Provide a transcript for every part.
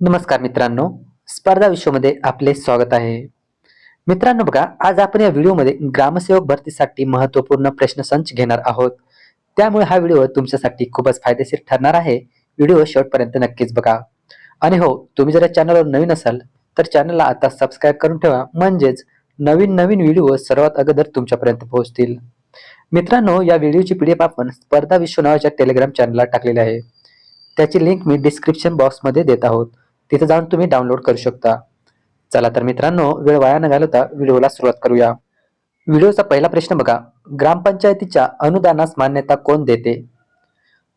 नमस्कार मित्रांनो. स्पर्धा विश्वमध्ये आपले स्वागत आहे. मित्रांनो बघा आज आपण या व्हिडिओमध्ये ग्रामसेवक भरतीसाठी महत्त्वपूर्ण प्रश्नसंच घेणार आहोत. त्यामुळे हा व्हिडिओ तुमच्यासाठी खूपच फायदेशीर ठरणार आहे. व्हिडिओ शेवटपर्यंत नक्कीच बघा. आणि हो तुम्ही जर या चॅनलवर नवीन असाल तर चॅनलला आता सबस्क्राईब करून ठेवा. म्हणजेच नवीन नवीन व्हिडिओ सर्वात अगोदर तुमच्यापर्यंत पोहोचतील. मित्रांनो या व्हिडिओची पीडीएफ आपण स्पर्धा विश्व नावाच्या टेलिग्राम चॅनलला टाकलेली आहे. त्याची लिंक मी डिस्क्रिप्शन बॉक्समध्ये देत आहोत. तिथे जाऊन तुम्ही डाउनलोड करू शकता. चला तर मित्रांनो वेळ वाया न घालवता व्हिडिओला सुरुवात करूया. व्हिडिओचा पहिला प्रश्न बघा. ग्रामपंचायतीच्या अनुदानास मान्यता कोण देते?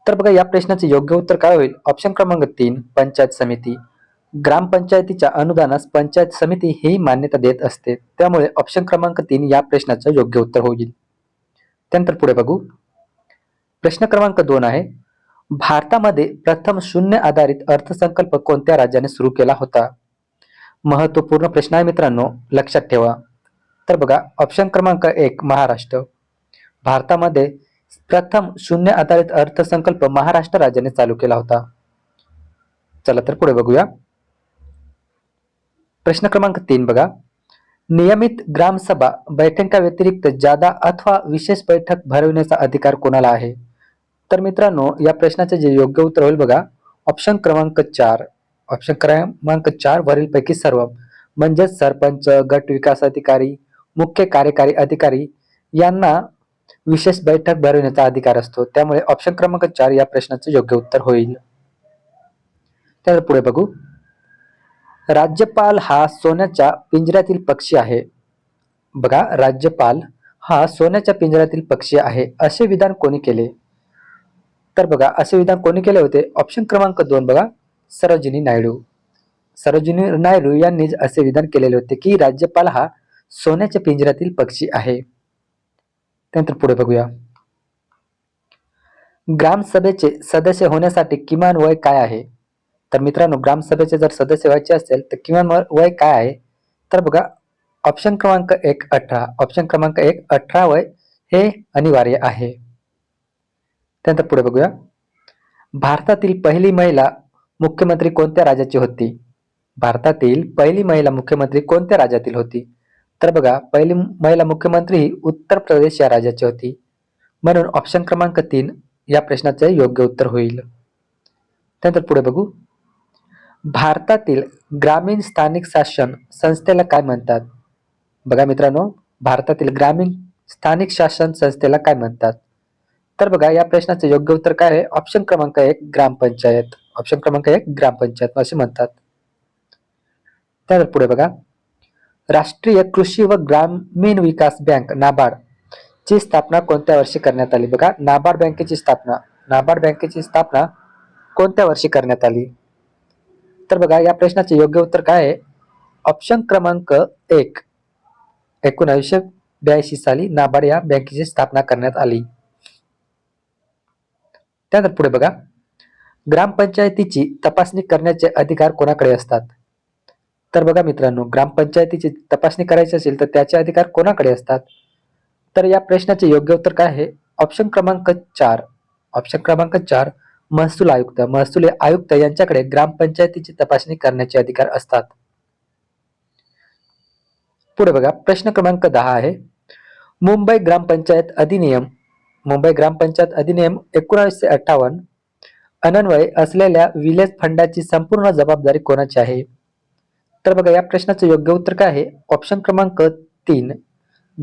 तर बघा या प्रश्नाचे योग्य उत्तर काय होईल? ऑप्शन क्रमांक तीन पंचायत समिती. ग्रामपंचायतीच्या अनुदानास पंचायत समिती ही मान्यता देत असते. त्यामुळे ऑप्शन क्रमांक तीन या प्रश्नाचं योग्य उत्तर होईल. त्यानंतर पुढे बघू. प्रश्न क्रमांक दोन आहे. भारतामध्ये प्रथम शून्य आधारित अर्थसंकल्प कोणत्या राज्याने सुरू केला होता? महत्त्वपूर्ण प्रश्न आहे मित्रांनो लक्षात ठेवा. तर बघा ऑप्शन क्रमांक एक महाराष्ट्र. भारतामध्ये प्रथम शून्य आधारित अर्थसंकल्प महाराष्ट्र राज्याने चालू केला होता. चला तर पुढे बघूया. प्रश्न क्रमांक तीन बघा. नियमित ग्रामसभा बैठका व्यतिरिक्त जादा अथवा विशेष बैठक भरविण्याचा अधिकार कोणाला आहे? तर मित्रांनो या प्रश्नाचे जे योग्य उत्तर होईल बघा. ऑप्शन क्रमांक चार. ऑप्शन क्रमांक चार वरील पैकी सर्व. म्हणजेच सरपंच गट विकास अधिकारी मुख्य कार्यकारी अधिकारी यांना विशेष बैठक भरविण्याचा अधिकार असतो. त्यामुळे ऑप्शन क्रमांक चार या प्रश्नाचे योग्य उत्तर होईल. त्यानंतर पुढे बघू. राज्यपाल हा सोन्याच्या पिंजऱ्यातील पक्षी आहे. बघा राज्यपाल हा सोन्याच्या पिंजऱ्यातील पक्षी आहे. असे विधान कोणी केले? तर बघा असे विधान कोणी केले होते? ऑप्शन क्रमांक दोन बघा सरोजिनी नायडू. सरोजिनी नायडू यांनी असे विधान केलेले होते की राज्यपाल हा सोन्याच्या पिंजऱ्यातील पक्षी आहे. त्यानंतर पुढे बघूया. ग्रामसभेचे सदस्य होण्यासाठी किमान वय काय आहे? तर मित्रांनो ग्रामसभेचे जर सदस्य व्हायचे असेल तर किमान वय काय आहे? तर बघा ऑप्शन क्रमांक एक अठरा. ऑप्शन क्रमांक एक अठरा वय हे अनिवार्य आहे. त्यानंतर पुढे बघूया. भारतातील पहिली महिला मुख्यमंत्री कोणत्या राज्याची होती? भारतातील पहिली महिला मुख्यमंत्री कोणत्या राज्यातील होती? तर बघा पहिली महिला मुख्यमंत्री ही उत्तर प्रदेश या राज्याची होती. म्हणून ऑप्शन क्रमांक तीन या प्रश्नाचे योग्य उत्तर होईल. त्यानंतर पुढे बघू. भारतातील ग्रामीण स्थानिक शासन संस्थेला काय म्हणतात? बघा मित्रांनो भारतातील ग्रामीण स्थानिक शासन संस्थेला काय म्हणतात? तर बघा या प्रश्नाचे योग्य उत्तर काय आहे? ऑप्शन क्रमांक एक ग्रामपंचायत. ऑप्शन क्रमांक एक ग्रामपंचायत असे म्हणतात. त्यानंतर पुढे बघा. राष्ट्रीय कृषी व ग्रामीण विकास बँक नाबार्ड. ची स्थापना कोणत्या वर्षी करण्यात आली? बघा नाबार्ड बँकेची स्थापना. नाबार्ड बँकेची स्थापना कोणत्या वर्षी करण्यात आली? तर बघा या प्रश्नाचे योग्य उत्तर काय आहे? ऑप्शन क्रमांक एक एकोणावीसशे ब्याऐंशी साली नाबार्ड या बँकेची स्थापना करण्यात आली. त्यानंतर पुढे बघा. ग्रामपंचायतीची तपासणी करण्याचे अधिकार कोणाकडे असतात? तर बघा मित्रांनो ग्रामपंचायतीची तपासणी करायची असेल तर त्याचे अधिकार कोणाकडे असतात? तर या प्रश्नाचे योग्य उत्तर काय आहे? ऑप्शन क्रमांक चार. ऑप्शन क्रमांक चार महसूल आयुक्त. महसूल आयुक्त यांच्याकडे ग्रामपंचायतीची तपासणी करण्याचे अधिकार असतात. पुढे बघा प्रश्न क्रमांक दहा आहे. मुंबई ग्रामपंचायत अधिनियम मुंबई ग्रामपंचायत अधिनियम एकोणावीसशे अठ्ठावन्न अनन्वय असलेल्या विलेज फंडाची संपूर्ण जबाबदारी कोणाची आहे? तर बघा या प्रश्नाचं योग्य उत्तर काय आहे? ऑप्शन क्रमांक तीन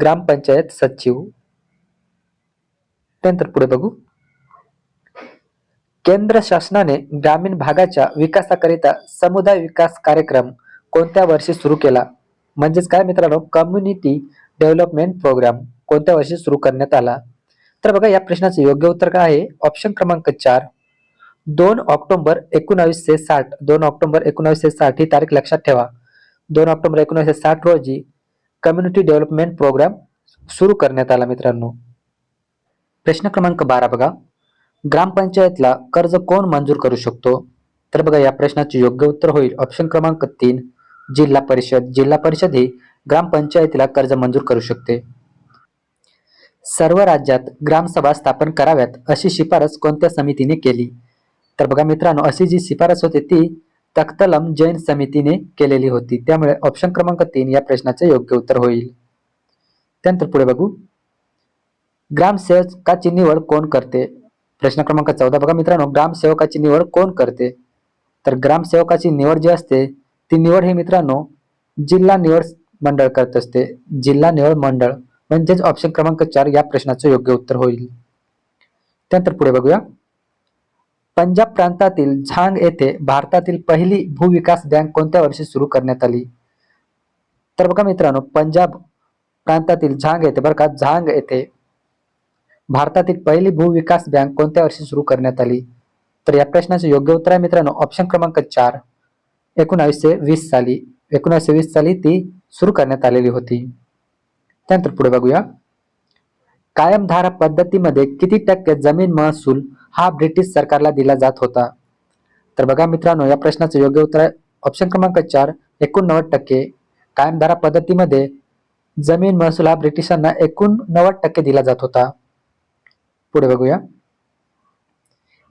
ग्रामपंचायत सचिव. त्यानंतर पुढे बघू. केंद्र शासनाने ग्रामीण भागाच्या विकासाकरिता समुदाय विकास कार्यक्रम कोणत्या वर्षी सुरू केला? म्हणजेच काय मित्रांनो? कम्युनिटी डेव्हलपमेंट प्रोग्राम कोणत्या वर्षी सुरू करण्यात आला? तर बघा या प्रश्नाचे योग्य उत्तर काय आहे? ऑप्शन क्रमांक चार. दोन ऑक्टोबर एकोणावीसशे साठ. दोन ऑक्टोबर एकोणावीसशे साठ ही तारीख लक्षात ठेवा. दोन ऑक्टोबर एकोणीसशे साठ रोजी कम्युनिटी डेव्हलपमेंट प्रोग्राम सुरू करण्यात आला मित्रांनो. प्रश्न क्रमांक बारा बघा. ग्रामपंचायतला कर्ज कोण मंजूर करू शकतो? तर बघा या प्रश्नाचे योग्य उत्तर होईल. ऑप्शन क्रमांक तीन जिल्हा परिषद. जिल्हा परिषद ही ग्रामपंचायतीला कर्ज मंजूर करू शकते. सर्व राज्यात ग्रामसभा स्थापन कराव्यात अशी शिफारस कोणत्या समितीने केली? तर बघा मित्रांनो अशी जी शिफारस होती ती तख्तलम जैन समितीने केलेली होती. त्यामुळे ऑप्शन क्रमांक तीन या प्रश्नाचे योग्य उत्तर होईल. त्यानंतर पुढे बघू. ग्रामसेवकाची निवड कोण करते? प्रश्न क्रमांक चौदा. बघा मित्रांनो ग्रामसेवकाची निवड कोण करते? तर ग्रामसेवकाची निवड जी असते ती निवड ही मित्रांनो जिल्हा निवड मंडळ करत असते. जिल्हा निवड मंडळ. म्हणजेच ऑप्शन क्रमांक चार या प्रश्नाचं योग्य उत्तर होईल. त्यानंतर पुढे बघूया. पंजाब प्रांतातील झांग येथे भारतातील पहिली भूविकास बँक कोणत्या वर्षी सुरू करण्यात आली? तर बघा मित्रांनो पंजाब प्रांतातील झांग येथे बरं का झांग येथे भारतातील पहिली भूविकास बँक कोणत्या वर्षी सुरू करण्यात आली? तर या प्रश्नाचे योग्य उत्तर आहे मित्रांनो ऑप्शन क्रमांक चार. एकोणावीसशे वीस साली एकोणावीसशे वीस साली ती सुरू करण्यात आलेली होती. त्यानंतर पुढे बघूया. कायमधारा पद्धतीमध्ये किती टक्के जमीन महसूल हा ब्रिटिश सरकारला दिला जात होता? तर बघा मित्रांनो या प्रश्नाचं योग्य उत्तर ऑप्शन क्रमांक चार एकोणनव्वद टक्के. कायमधारा पद्धतीमध्ये जमीन महसूल हा ब्रिटिशांना एकोणनव्वद टक्के दिला जात होता. पुढे बघूया.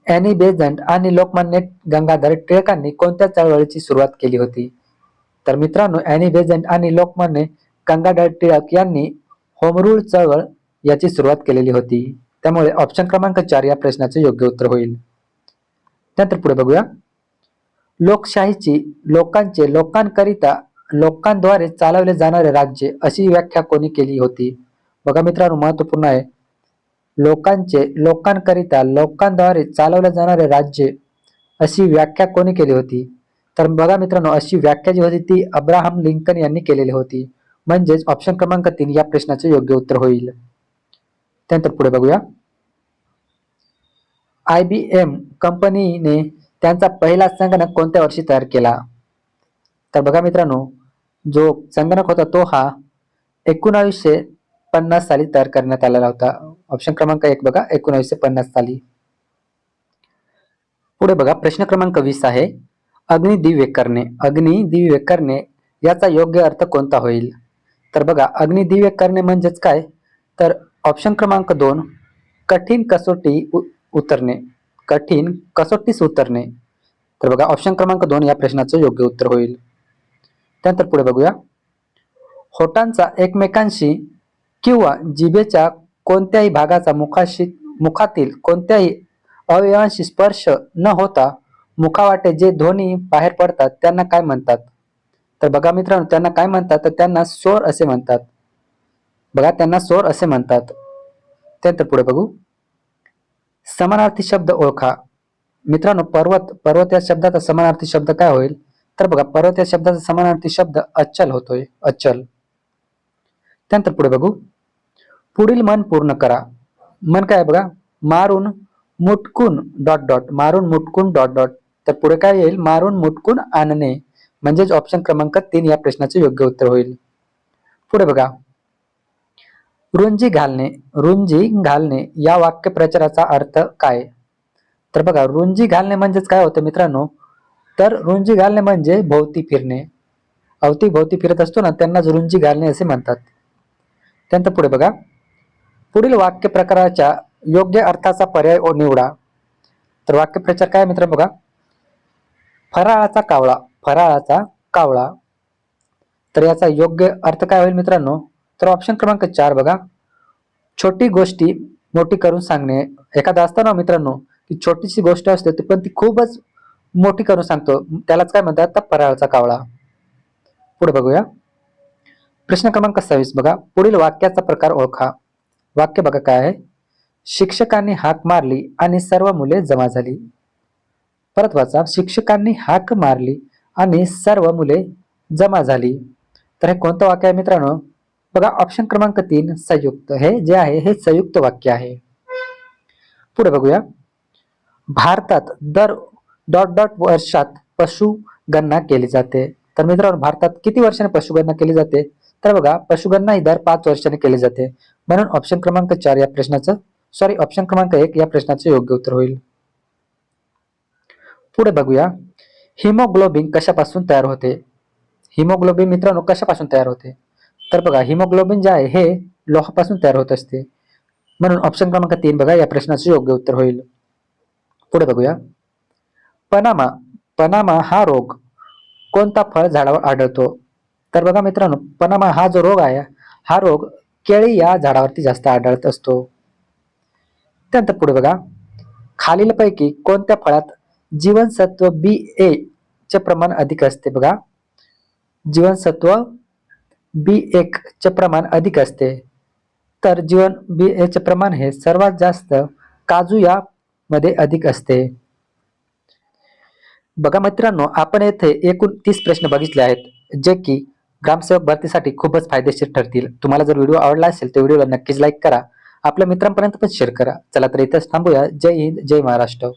अॅनी बेझंट आणि लोकमान्य गंगाधर टिळकांनी कोणत्या चळवळीची सुरुवात केली होती? तर मित्रांनो अॅनी बेझंट आणि लोकमान्य गंगाधर टिळक यांनी होमरूळ चळवळ याची सुरुवात केलेली होती. त्यामुळे ऑप्शन क्रमांक चार या प्रश्नाचे योग्य उत्तर होईल. त्यानंतर पुढे बघूया. लोकशाहीची लोकांचे लोकांकरिता लोकांद्वारे चालवले जाणारे राज्य अशी व्याख्या कोणी केली होती? बघा मित्रांनो महत्त्वपूर्ण आहे. लोकांचे लोकांकरिता लोकांद्वारे चालवले जाणारे राज्य अशी व्याख्या कोणी केली होती? तर बघा मित्रांनो अशी व्याख्या जी होती ती अब्राहम लिंकन यांनी केलेली होती. म्हणजेच ऑप्शन क्रमांक तीन या प्रश्नाचे योग्य उत्तर होईल. त्यानंतर पुढे बघूया. आय बी एम कंपनीने त्यांचा पहिला संगणक कोणत्या वर्षी तयार केला? तर बघा मित्रांनो जो संगणक होता तो हा एकोणावीसशे पन्नास साली तयार करण्यात आलेला होता. ऑप्शन क्रमांक एक बघा एकोणावीसशे पन्नास साली. पुढे बघा प्रश्न क्रमांक वीस आहे. अग्निदिव्य करणे अग्निदिव्य करणे याचा योग्य अर्थ कोणता होईल? तर बघा अग्निदिव्य करणे म्हणजेच काय? तर ऑप्शन क्रमांक दोन कठीण कसोटी उ- उतरणे. कठीण कसोटीस उतरणे. तर बघा ऑप्शन क्रमांक दोन या प्रश्नाचं योग्य उत्तर होईल. त्यानंतर पुढे बघूया. होटांचा एकमेकांशी किंवा जिभेच्या कोणत्याही भागाचा मुखाशी मुखातील कोणत्याही अवयवांशी स्पर्श न होता मुखावाटे जे ध्वनी बाहेर पडतात त्यांना काय म्हणतात? तर बघा मित्रांनो त्यांना काय म्हणतात? तर त्यांना स्वर असे म्हणतात. बघा त्यांना स्वर असे म्हणतात. त्यानंतर पुढे बघू. समानार्थी शब्द ओळखा. मित्रांनो पर्वत पर्वत या शब्दाचा समानार्थी शब्द काय होईल? तर बघा पर्वत या शब्दाचा समानार्थी शब्द अचल होतोय. अचल त्यानंतर पुढे बघू. पुढील मन पूर्ण करा. मन काय बघा? मारून मुटकून डॉट डॉट मारून मुटकून डॉट डॉट तर पुढे काय येईल? मारून मुटकून आणणे. म्हणजेच ऑप्शन क्रमांक तीन या प्रश्नाचे योग्य उत्तर होईल. पुढे बघा. रुंजी घालणे रुंजी घालणे या वाक्य प्रचाराचा अर्थ काय? तर बघा रुंजी घालणे म्हणजेच काय होतं मित्रांनो? तर रुंजी घालणे म्हणजे भोवती फिरणे. अवती भोवती फिरत असतो ना त्यांनाच रुंजी घालणे असे म्हणतात. त्यानंतर पुढे बघा. पुढील वाक्य प्रकाराच्या योग्य अर्थाचा पर्याय ओ निवडा. तर वाक्यप्रचार काय मित्र बघा? फराळाचा कावळा फराळाचा कावळा. तर याचा योग्य अर्थ काय होईल मित्रांनो? तर ऑप्शन क्रमांक चार बघा. छोटी गोष्टी मोठी करून सांगणे. एखादा असतं ना मित्रांनो की छोटीशी गोष्ट असते ती पण ती खूपच मोठी करून सांगतो. त्यालाच काय म्हणतात? तर फराळाचा कावळा. पुढे बघूया. प्रश्न क्रमांक सव्वीस बघा. पुढील वाक्याचा प्रकार ओळखा. वाक्य बघा काय आहे? शिक्षकांनी हाक मारली आणि सर्व मुले जमा झाली. परत वाचा. शिक्षकांनी हाक मारली आणि सर्व मुले जमा झाली. तर हे कोणतं वाक्य आहे मित्रांनो? बघा ऑप्शन क्रमांक तीन संयुक्त. हे जे आहे हे संयुक्त वाक्य आहे. पुढे बघूया. भारतात दर डॉट डॉट वर्षात पशुगणना केली जाते. तर मित्रांनो भारतात किती वर्षाने पशुगणना केली जाते? तर बघा पशुगणना ही दर पाच वर्षाने केली जाते. म्हणून ऑप्शन क्रमांक चार या प्रश्नाचं सॉरी ऑप्शन क्रमांक एक या प्रश्नाचं योग्य उत्तर होईल. पुढे बघूया. हिमोग्लोबिन कशापासून तयार होते? हिमोग्लोबिन मित्रांनो कशापासून तयार होते? तर बघा हिमोग्लोबिन जे आहे हे लोहापासून तयार होत असते. म्हणून ऑप्शन क्रमांक तीन बघा या प्रश्नाचे योग्य उत्तर होईल. पुढे बघूया. पनामा पनामा हा रोग कोणता फळ झाडावर आढळतो? तर बघा मित्रांनो पनामा हा जो रोग आहे हा रोग केळी या झाडावरती जास्त आढळत असतो. त्यानंतर पुढे बघा. खालीलपैकी कोणत्या फळात जीवनसत्व बी ए चे प्रमाण अधिक असते बघा. जीवनसत्व बी एक चे प्रमाण अधिक असते. तर जीवन बी ए चे प्रमाण हे सर्वात जास्त काजू या मध्ये अधिक असते. बघा मित्रांनो आपण येथे एकूण तीस प्रश्न बघितले आहेत जे की ग्रामसेवक भरतीसाठी खूपच फायदेशीर ठरतील. तुम्हाला जर व्हिडिओ आवडला असेल तर व्हिडिओला नक्कीच लाईक करा. आपल्या मित्रांपर्यंत पण शेअर करा. चला तर इथेच थांबूया. जय हिंद जय महाराष्ट्र.